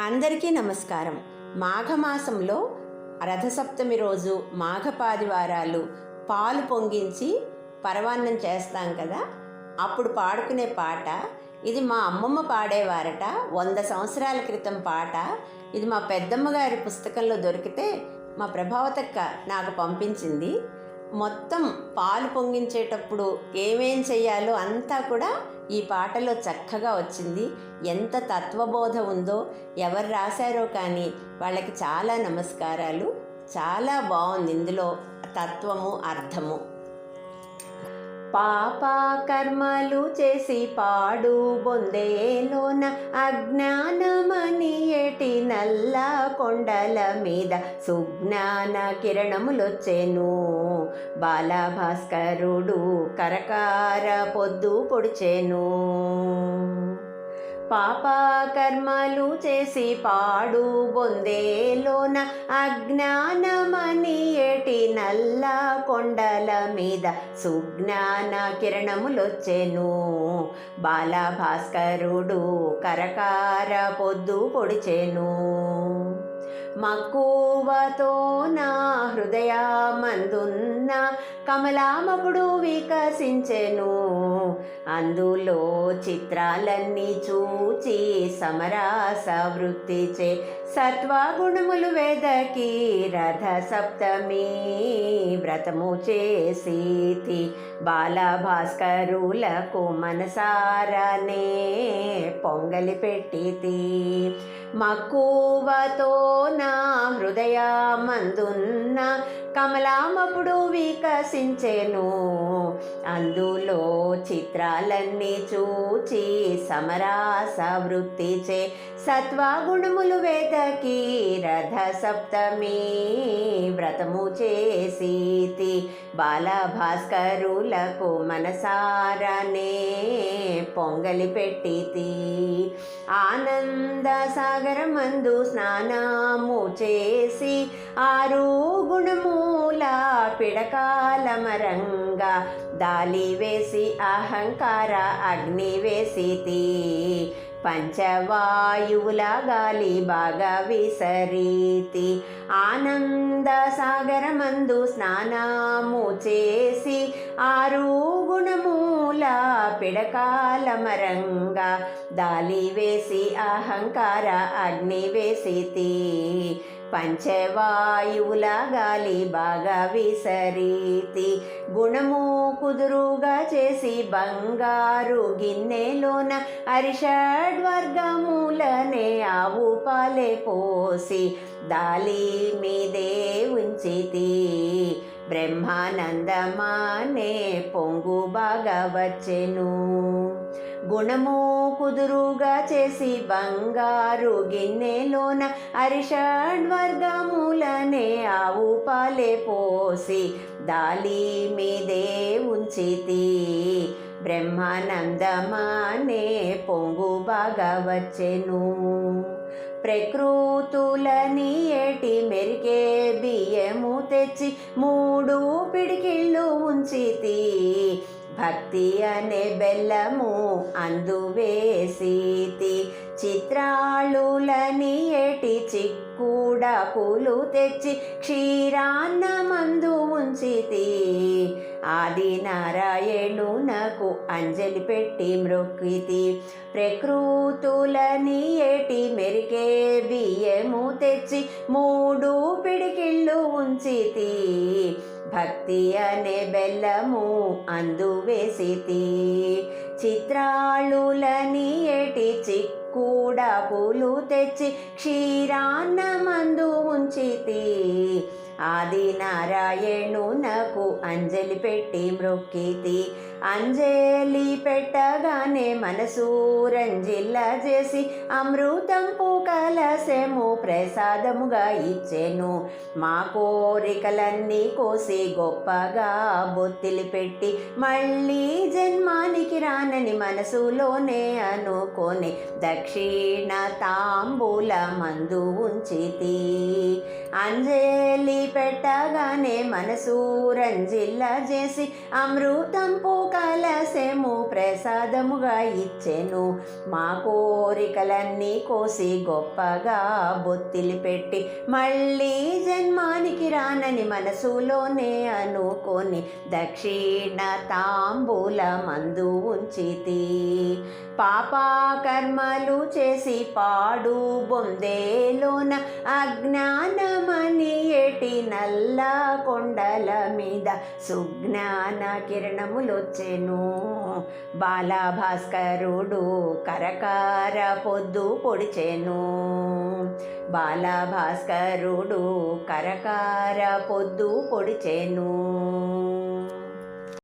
అందరికీ నమస్కారం. మాఘమాసంలో రథసప్తమి రోజు మాఘపాది వారాలు పాలు పొంగించి పరవాన్నం చేస్తాం కదా? అప్పుడు పాడుకునే పాట ఇది మా అమ్మమ్మ పాడేవారట వంద సంవత్సరాల క్రితం పాట. ఇది మా పెద్దమ్మ గారి పుస్తకంలో దొరికితే మా ప్రభావతక్క నాకు పంపించింది. మొత్తం పాలు పొంగించేటప్పుడు ఏమేం చేయాలో అంతా కూడా ఈ పాటలో చక్కగా వచ్చింది. ఎంత తత్వబోధ ఉందో ఎవరు రాశారో కానీ వాళ్ళకి చాలా నమస్కారాలు. చాలా బాగుంది. ఇందులో తత్వము అర్థము. పాప కర్మలు చేసి పాడు బొందేలోన అజ్ఞానమని ఎటి నల్ల కొండల మీద సుజ్ఞాన కిరణములొచ్చెను. బాలభాస్కరుడు కరకార పొద్దు పొడిచెను. పాప కర్మలు చేసి పాడు బొందేలోన అజ్ఞానమని ఎటి నల్ల కొండల మీద సుజ్ఞాన కిరణములొచ్చెను. బాలభాస్కరుడు కరకార పొద్దు పొడిచెను. మక్కువతో నా హృదయమందున్న కమలామపుడు వికసించెను. అందులో చిత్రాలన్నీ చూచి సమరాస వృత్తిచే సత్వగుణములు వెదకి రథ సప్తమి వ్రతము చేసి బాలభాస్కరులకు మనసారనే పొంగలి పెట్టితి మక్కువతో నా హృదయమందున్న కమలామపుడు వికసించెను. అందులో చిత్రాలన్నీ చూచి సమరాస వృత్తిచే సత్వగుణములు వెదకి రథ సప్తమి వ్రతము చేసి బాలభాస్కరులకు మనసారనే పొంగలి పెట్టితి. ఆనంద సాగరమందు స్నానము చేసి ఆరు గుణము మూల పిడకాలమరంగా. దాలి వేసి అహంకార అగ్ని వేసితి పంచవాయువుల గాలి బాగా విసరీతి ఆనంద సాగరమందు స్నానము చేసి ఆరు గుణమూల పిడకాలమరంగా. దాలి వేసి అహంకార అగ్ని వేసితి పంచవాయువుల గాలి బాగా విసరీతి. గుణము కుదురుగా చేసి బంగారు గిన్నెలోన అరిషడ్వర్గములనే ఆవు పాలే పోసి దాలి మీదే ఉంచితి. బ్రహ్మానందమానే పొంగు బాగా వచ్చెను గుణము కుదురుగా చేసి బంగారు గిన్నెలోన అరిషడ్వర్గములనే ఆవు పాలే పోసి దాలి మీదే ఉంచితి. బ్రహ్మానందమానే పొంగు బాగా వచ్చెను ప్రకృతులని ఏటి మెరికే బియ్యము తెచ్చి మూడు పిడికిళ్ళు ఉంచితి. భక్తి అనే బెల్లము అందువేసీతి చిత్రాళులని చిక్కుడ చిక్కుడకులు తెచ్చి క్షీరాన్నమందు ఉంచితి. ఆది నారాయణునకు అంజలి పెట్టి మృక్కితి. ప్రకృతులని ఏటి మెరికే బియ్యము తెచ్చి మూడు పిడికిళ్ళు ఉంచితి. భక్తి అనే బెల్లము అందు వేసితి. చిత్రాళులని ఏటి చిక్కుడకులు తెచ్చి క్షీరాన్నమందు ఉంచితి. ఆది నారాయణునకు అంజలి పెట్టి మ్రొక్కితి. అంజలి పెట్టగానే మనసు రంజిల్ల చేసి అమృతంపు కలసెము ప్రసాదముగా ఇచ్చెను. మా కోరికలన్నీ కోసి గొప్పగా బొత్తిలి పెట్టి మళ్ళీ జన్మానికి రానని మనసులోనే అనుకొని దక్షిణ తాంబూల మందు ఉంచితి. అంజలి పెట్టగానే మనసు రంజిల్ల చేసి అమృతంపు కలసెము ప్రసాదముగా ఇచ్చెను. మా కోరికలన్నీ కోసి గొప్పగా బొత్తిలి పెట్టి మళ్ళీ జన్మానికి రానని మనసులోనే అనుకొని దక్షిణ తాంబూల మందు ఉంచితి పాపకర్మలు చేసి పాడు బొందేలోన అజ్ఞానమని ఏటి నల్ల కొండల మీద సుజ్ఞాన కిరణములొచ్చెను. బాలభాస్కరుడు కరకార పొద్దు పొడిచెను. బాలభాస్కరుడు కరకార పొద్దు పొడిచెను.